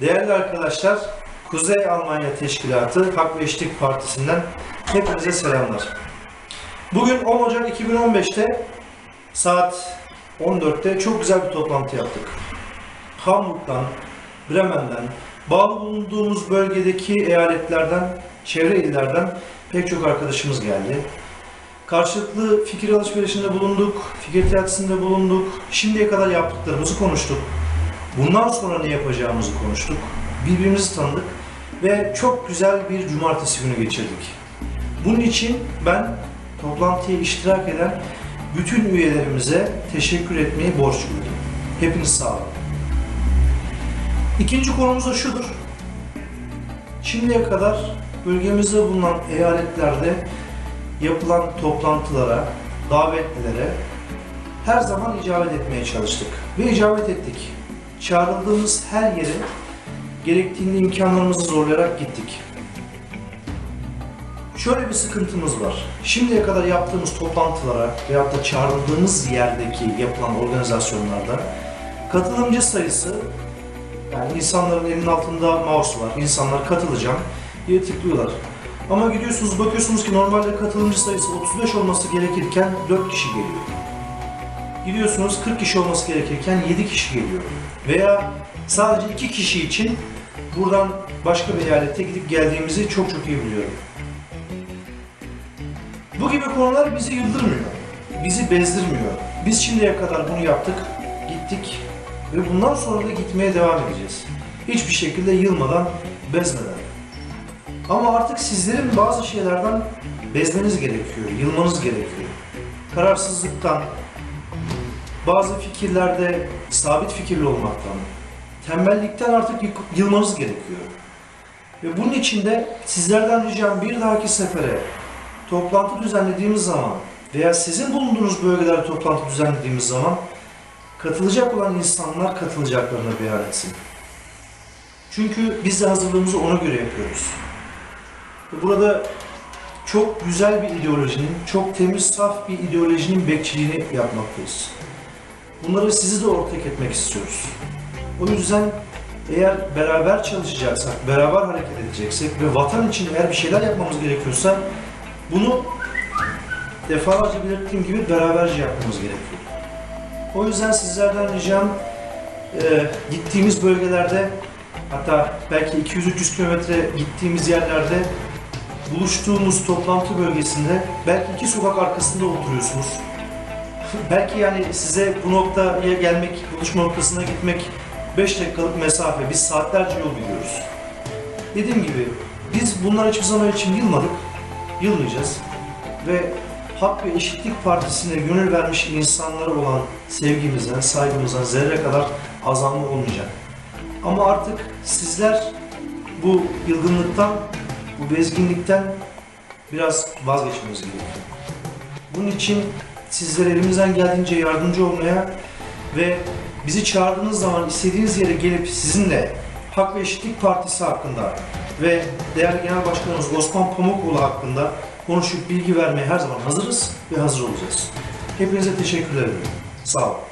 Değerli arkadaşlar, Kuzey Almanya Teşkilatı Hak ve Eşitlik Partisi'nden hepinize selamlar. Bugün 10 Ocak 2015'te saat 14'te çok güzel bir toplantı yaptık. Hamburg'dan, Bremen'den, bağlı bulunduğumuz bölgedeki eyaletlerden, çevre illerden pek çok arkadaşımız geldi. Karşılıklı fikir alışverişinde bulunduk, fikir teatisinde bulunduk, şimdiye kadar yaptıklarımızı konuştuk. Bundan sonra ne yapacağımızı konuştuk. Birbirimizi tanıdık ve çok güzel bir cumartesi günü geçirdik. Bunun için ben toplantıya iştirak eden bütün üyelerimize teşekkür etmeyi borç duydum. Hepiniz sağ olun. İkinci konumuz da şudur. Şimdiye kadar bölgemizde bulunan eyaletlerde yapılan toplantılara, davetlilere her zaman icabet etmeye çalıştık ve icabet ettik. Çağrıldığımız her yere gerektiğinde imkanlarımızı zorlayarak gittik. Şöyle bir sıkıntımız var. Şimdiye kadar yaptığımız toplantılara veyahut da çağrıldığımız yerdeki yapılan organizasyonlarda katılımcı sayısı yani insanların elinin altında mouse var. İnsanlar katılacağım diye tıklıyorlar. Ama gidiyorsunuz bakıyorsunuz ki normalde katılımcı sayısı 35 olması gerekirken 4 kişi geliyor. Gidiyorsunuz 40 kişi olması gerekirken 7 kişi geliyor. Veya sadece 2 kişi için buradan başka bir eyalete gidip geldiğimizi çok çok iyi biliyorum. Bu gibi konular bizi yıldırmıyor, bizi bezdirmiyor. Biz şimdiye kadar bunu yaptık, gittik ve bundan sonra da gitmeye devam edeceğiz. Hiçbir şekilde yılmadan, bezmeden. Ama artık sizlerin bazı şeylerden bezmeniz gerekiyor, yılmanız gerekiyor. Kararsızlıktan, bazı fikirlerde sabit fikirli olmaktan, tembellikten artık yılmanız gerekiyor. Ve bunun için de sizlerden ricam bir dahaki sefere toplantı düzenlediğimiz zaman veya sizin bulunduğunuz bölgelerde toplantı düzenlediğimiz zaman katılacak olan insanlar katılacaklarını beyan etsin. Çünkü biz de hazırlığımızı ona göre yapıyoruz. Burada çok güzel bir ideolojinin, çok temiz, saf bir ideolojinin bekçiliğini yapmaktayız. Bunları sizi de ortak etmek istiyoruz. O yüzden eğer beraber çalışacaksak, beraber hareket edeceksek ve vatan için eğer bir şeyler yapmamız gerekiyorsa bunu defalarca belirttiğim gibi beraberce yapmamız gerekiyor. O yüzden sizlerden ricam e, gittiğimiz bölgelerde hatta belki 200-300 kilometre gittiğimiz yerlerde buluştuğumuz toplantı bölgesinde belki iki sokak arkasında oturuyorsunuz. Belki yani size bu noktaya gelmek, buluşma noktasına gitmek 5 dakikalık mesafe, biz saatlerce yol gidiyoruz. Dediğim gibi biz bunlar hiçbir zaman için yılmadık, yılmayacağız ve Hak ve Eşitlik Partisi'ne gönül vermiş insanlara olan sevgimizden, saygımızdan zerre kadar azalma olmayacak. Ama artık sizler bu yılgınlıktan, bu bezginlikten biraz vazgeçmemiz gerekiyor. Bunun için sizlere elimizden geldiğince yardımcı olmaya ve bizi çağırdığınız zaman istediğiniz yere gelip sizinle Hak ve Eşitlik Partisi hakkında ve değerli Genel Başkanımız Osman Pamukoğlu hakkında konuşup bilgi vermeye her zaman hazırız ve hazır olacağız. Hepinize teşekkür ederim. Sağ olun.